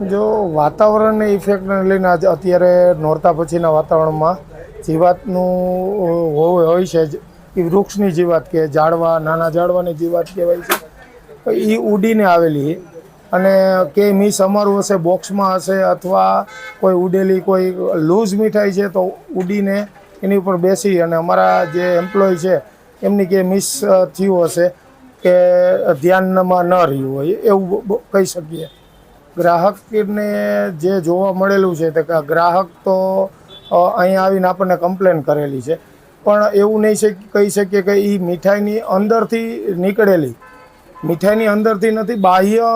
જો વાતાવરણને ઇફેક્ટને લઈને આજે અત્યારે નોરતા પછીના વાતાવરણમાં જીવાતનું હોય છે એ વૃક્ષની જીવાત કે ઝાડવા, નાના ઝાડવાની જીવાત કહેવાય છે એ ઉડીને આવેલી. અને કે મિસ અમારું હશે બોક્સમાં હશે અથવા કોઈ ઉડેલી, કોઈ લૂઝ મીઠાઈ છે તો ઉડીને એની ઉપર બેસી અને અમારા જે એમ્પ્લોય છે, એમની કે મિસ થયું હશે કે ધ્યાનમાં ન રહ્યું હોય એવું કહી શકીએ. ગ્રાહકને જે જોવા મળેલું છે તે ગ્રાહક તો અહીં આવીને આપણને કમ્પ્લેન કરેલી છે. પણ એવું નહીં કહી શકીએ કે એ મીઠાઈની અંદરથી નીકળેલી. મીઠાઈની અંદરથી નથી, બાહ્ય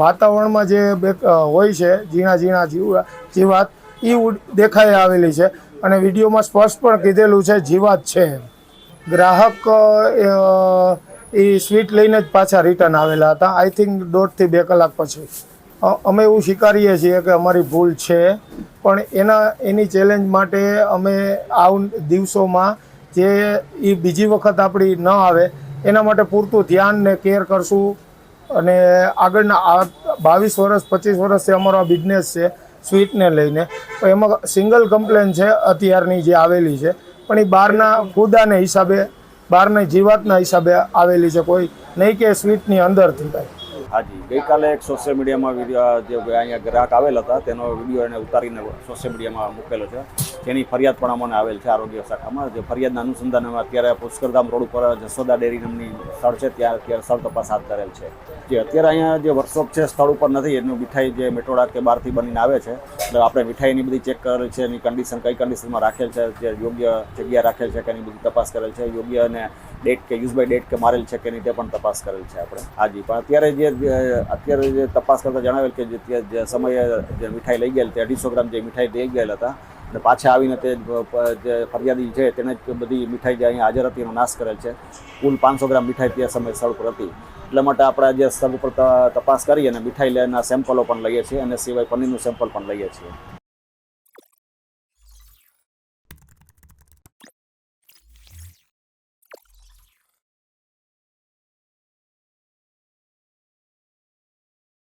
વાતાવરણમાં જે હોય છે, ઝીણા ઝીણા જીવા, જીવાત એ દેખાઈ આવેલી છે. અને વિડીયોમાં સ્પષ્ટ પણ કીધેલું છે, જીવાત છે. ગ્રાહક એ સ્વીટ લઈને જ પાછા રિટર્ન આવેલા હતા. આઈ થિંક દોઢથી બે કલાક પછી. અમે એવું સ્વીકારીએ છીએ કે અમારી ભૂલ છે, પણ એના, એની ચેલેન્જ માટે અમે આવ દિવસોમાં જે એ બીજી વખત આપણી ન આવે, એના માટે પૂરતું ધ્યાન ને કેર કરશું. અને આગળના બાવીસ વર્ષ, પચીસ વર્ષથી અમારો આ બિઝનેસ છે સ્વીટને લઈને. તો એમાં સિંગલ કમ્પ્લેન છે, અત્યારની જે આવેલી છે. પણ એ બહારના ખુદાને હિસાબે બહારની જીવાતના હિસાબે આવેલી છે કોઈ. નહીં કે સ્વીટની અંદરથી કાંઈ. હાજી. ગઈકાલે એક સોશિયલ મીડિયામાં વીડિયો જે અહીંયા ગ્રાહક આવેલ હતા, તેનો વીડિયો એને ઉતારીને સોશિયલ મીડિયામાં મૂકેલો છે. તેની ફરિયાદ પણ અમને આવેલ છે આરોગ્ય શાખામાં. જે ફરિયાદના અનુસંધાનમાં અત્યારે પુષ્કરધામ રોડ ઉપર જસોદા ડેરી નામની સ્થળ છે, ત્યાં અત્યારે સ્થળ તપાસ હાથ ધરેલ છે. જે અત્યારે અહીંયા જે વર્કશોપ છે, સ્થળ ઉપર નથી, એનું મીઠાઈ જે મેટોડા કે બહારથી બનીને આવે છે, એટલે આપણે મીઠાઈની બધી ચેક કરેલ છે, એની કન્ડિશન કઈ કન્ડિશનમાં રાખેલ છે, જે યોગ્ય જગ્યા રાખેલ છે કે એની બધી તપાસ કરેલ છે, યોગ્ય અને ડેટ કે યુઝ બાય ડેટ કે મારેલ છે કે નહીં, તે પણ તપાસ કરેલ છે આપણે. હાજી, પણ અત્યારે જે અત્યારે જે તપાસ કરતા જણાવેલ કે જે જે સમયે જે મીઠાઈ લઈ ગયેલ તે અઢીસો ગ્રામ જે મીઠાઈ લઈ ગયેલ હતા અને પાછા આવીને તે જે ફરિયાદી છે તેને બધી મીઠાઈ જે અહીંયા હાજર હતી એનો નાશ કરેલ છે. કુલ પાંચસો ગ્રામ મીઠાઈ તે સમય સ્થળ પર હતી. એટલા માટે આપણે જે સ્થળ ઉપર તપાસ કરી અને મીઠાઈ લેના સેમ્પલો પણ લઈએ છીએ અને સિવાય પનીરનું સેમ્પલ પણ લઈએ છીએ.